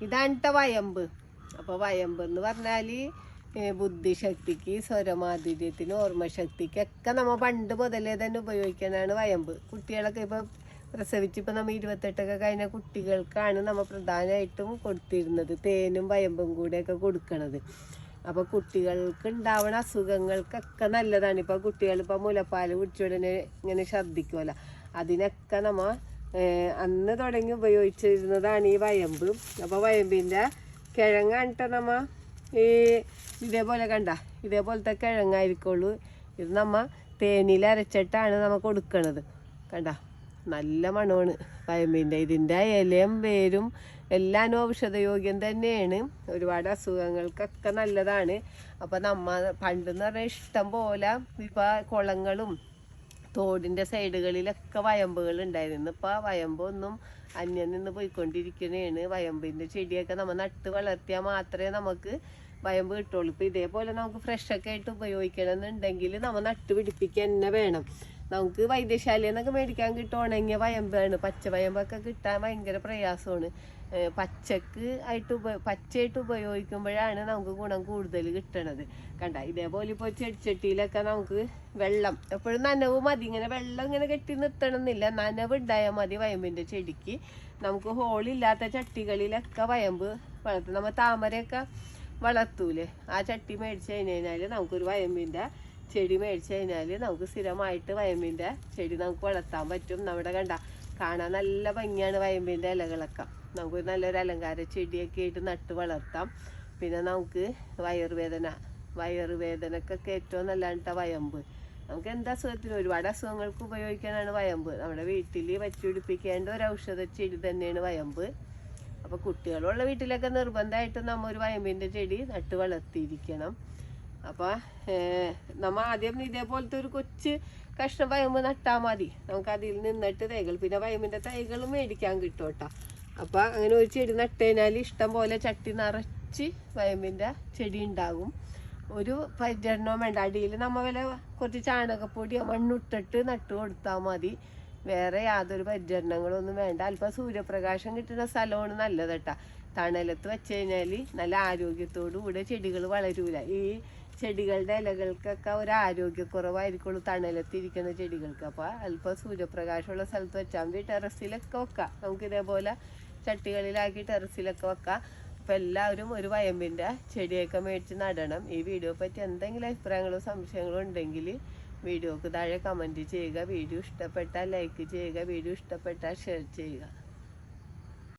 ഇതാണ് വയമ്പ്. അപ്പോൾ വയമ്പ് എന്ന് പറഞ്ഞാൽ ബുദ്ധിശക്തിക്ക് സ്വരമാധുര്യത്തിന് ഓർമ്മശക്തിക്കൊക്കെ നമ്മൾ പണ്ട് മുതലേ തന്നെ ഉപയോഗിക്കാനാണ് വയമ്പ്. കുട്ടികളൊക്കെ ഇപ്പോൾ പ്രസവിച്ച് ഇപ്പോൾ നമ്മൾ ഇരുപത്തെട്ടൊക്കെ കഴിഞ്ഞ കുട്ടികൾക്കാണ് നമ്മൾ പ്രധാനമായിട്ടും കൊടുത്തിരുന്നത് തേനും വയമ്പും കൂടെയൊക്കെ കൊടുക്കണത്. അപ്പോൾ കുട്ടികൾക്ക് ഉണ്ടാവുന്ന അസുഖങ്ങൾക്കൊക്കെ നല്ലതാണ്. ഇപ്പോൾ കുട്ടികൾ ഇപ്പോൾ മുലപ്പാൽ കുടിച്ച ഉടനെ ഇങ്ങനെ ഛർദ്ദിക്കുമല്ലോ അതിനൊക്കെ നമ്മ ഏഹ്, അന്ന് തുടങ്ങി ഉപയോഗിച്ചിരുന്നതാണ് ഈ വയമ്പ്. അപ്പോൾ വയമ്പിന്റെ കിഴങ്ങാണിട്ട് നമ്മ ഈ ഇതേപോലെ കണ്ട ഇതേപോലത്തെ കിഴങ്ങായിരിക്കുള്ളൂ. ഇത് നമ്മ തേനിയിൽ അരച്ചിട്ടാണ് നമ്മ കൊടുക്കണത്. കണ്ട നല്ല മണമാണ് വയമ്പിന്റെ ഇതിന്റെ ഇലയും വേരും എല്ലാം ഔഷധയോഗ്യം തന്നെയാണ്. ഒരുപാട് അസുഖങ്ങൾക്കൊക്കെ നല്ലതാണ്. അപ്പോൾ നമ്മ പണ്ടെന്ന് പറഞ്ഞാൽ ഇഷ്ടം പോലെ ഇപ്പോൾ കുളങ്ങളും തോടിന്റെ സൈഡുകളിലൊക്കെ വയമ്പുകൾ ഉണ്ടായിരുന്നു ഇപ്പോൾ ആ വയമ്പൊന്നും അന്യം നിന്ന് പോയിക്കൊണ്ടിരിക്കുന്നതാണ് വയമ്പിന്റെ ചെടിയൊക്കെ നമ്മൾ നട്ട് വളർത്തിയാൽ മാത്രമേ നമുക്ക് വയമ്പ് കിട്ടുള്ളൂ. ഇപ്പോൾ ഇതേപോലെ നമുക്ക് ഫ്രഷൊക്കെ ആയിട്ട് ഉപയോഗിക്കണം എന്നുണ്ടെങ്കിൽ നമ്മൾ നട്ട് പിടിപ്പിക്കുക തന്നെ വേണം. നമുക്ക് വൈദ്യശാലയിൽ നിന്നൊക്കെ മേടിക്കാൻ കിട്ടും ഉണങ്ങിയ വയമ്പാണ് പച്ച വയമ്പൊക്കെ കിട്ടാൻ ഭയങ്കര പ്രയാസമാണ്. പച്ചക്ക് ആയിട്ട് ഉപ പച്ചയായിട്ട് ഉപയോഗിക്കുമ്പോഴാണ് നമുക്ക് ഗുണം കൂടുതൽ കിട്ടണത്. കണ്ട ഇതേപോലെ ഇപ്പോൾ ചെടിച്ചട്ടിയിലൊക്കെ നമുക്ക് വെള്ളം എപ്പോഴും നനവ് മതി. ഇങ്ങനെ വെള്ളം ഇങ്ങനെ കെട്ടി നിർത്തണമെന്നില്ല നനവ് ഉണ്ടായാൽ മതി വയമ്പിന്റെ ചെടിക്ക്. നമുക്ക് ഹോളില്ലാത്ത ചട്ടികളിലൊക്കെ വയമ്പ് വളർത്തും. നമ്മൾ താമരയൊക്കെ വളർത്തൂലേ ആ ചട്ടി മേടിച്ച് കഴിഞ്ഞ് കഴിഞ്ഞാൽ നമുക്കൊരു വയമ്പിന്റെ ചെടി മേടിച്ചു കഴിഞ്ഞാൽ നമുക്ക് സ്ഥിരമായിട്ട് വയമ്പിന്റെ ചെടി നമുക്ക് വളർത്താൻ പറ്റും. നമ്മുടെ കണ്ട കാണാൻ നല്ല ഭംഗിയാണ് വയമ്പിന്റെ ഇലകളൊക്കെ. നമുക്ക് നല്ലൊരു അലങ്കാര ചെടിയൊക്കെ ആയിട്ട് നട്ട് വളർത്താം. പിന്നെ നമുക്ക് വയറുവേദന വയറുവേദനക്കൊക്കെ ഏറ്റവും നല്ലതാണ് വയമ്പ്. നമുക്ക് എന്താ അസുഖത്തിന് ഒരുപാട് അസുഖങ്ങൾക്ക് ഉപയോഗിക്കാനാണ് വയമ്പ്. നമ്മുടെ വീട്ടിൽ വച്ചുപിടിപ്പിക്കേണ്ട ഒരു ഔഷധ ചെടി തന്നെയാണ് വയമ്പ്. അപ്പോൾ കുട്ടികളുള്ള വീട്ടിലൊക്കെ നിർബന്ധമായിട്ടും നമ്മൾ ഒരു വയമ്പിന്റെ ചെടി നട്ട് വളർത്തിയിരിക്കണം. അപ്പോൾ നമ്മ ആദ്യം ഇതേപോലത്തെ ഒരു കൊച്ച് കഷ്ണം വയമ്പ് നട്ടാൽ മതി. നമുക്ക് അതിൽ നിന്നിട്ട് തൈകൾ പിന്നെ വയമ്പിന്റെ തൈകൾ മേടിക്കാൻ കിട്ടും കേട്ടോ അപ്പോൾ അങ്ങനെ ഒരു ചെടി നട്ട് ഇഷ്ടം പോലെ ചട്ടി നിറച്ച് വയമ്പിന്റെ ചെടി ഉണ്ടാകും. ഒരു പരിചരണവും വേണ്ട. അടിയിൽ നമ്മ വില കുറച്ച് ചാണകപ്പൊടിയോ മണ്ണിട്ടിട്ട് നട്ട് കൊടുത്താൽ മതി. വേറെ യാതൊരു പരിചരണങ്ങളൊന്നും വേണ്ട. അല്പം സൂര്യപ്രകാശം കിട്ടുന്ന സ്ഥലമാണ് നല്ലത് കേട്ടോ. തണലത്ത് വെച്ച് കഴിഞ്ഞാൽ നല്ല ആരോഗ്യത്തോടു കൂടെ ചെടികൾ വളരൂല. ഈ ചെടികളുടെ ഇലകൾക്കൊക്കെ ഒരു ആരോഗ്യക്കുറവായിരിക്കുള്ളൂ തണലത്തിരിക്കുന്ന ചെടികൾക്ക്. അപ്പോൾ അല്പം സൂര്യപ്രകാശമുള്ള സ്ഥലത്ത് വെച്ചാൽ മതി. ടെറസിലൊക്കെ വെക്കാം. നമുക്ക് ഇതേപോലെ ചട്ടികളിലാക്കി ടെറസിലൊക്കെ വെക്കാം. അപ്പോൾ എല്ലാവരും ഒരു വയമ്പിന്റെ ചെടിയൊക്കെ മേടിച്ച് നടണം. ഈ വീഡിയോ പറ്റി എന്തെങ്കിലും അഭിപ്രായങ്ങളോ സംശയങ്ങളോ ഉണ്ടെങ്കിൽ വീഡിയോക്ക് താഴെ കമന്റ് ചെയ്യുക. വീഡിയോ ഇഷ്ടപ്പെട്ടാൽ ലൈക്ക് ചെയ്യുക. വീഡിയോ ഇഷ്ടപ്പെട്ടാൽ ഷെയർ ചെയ്യുക.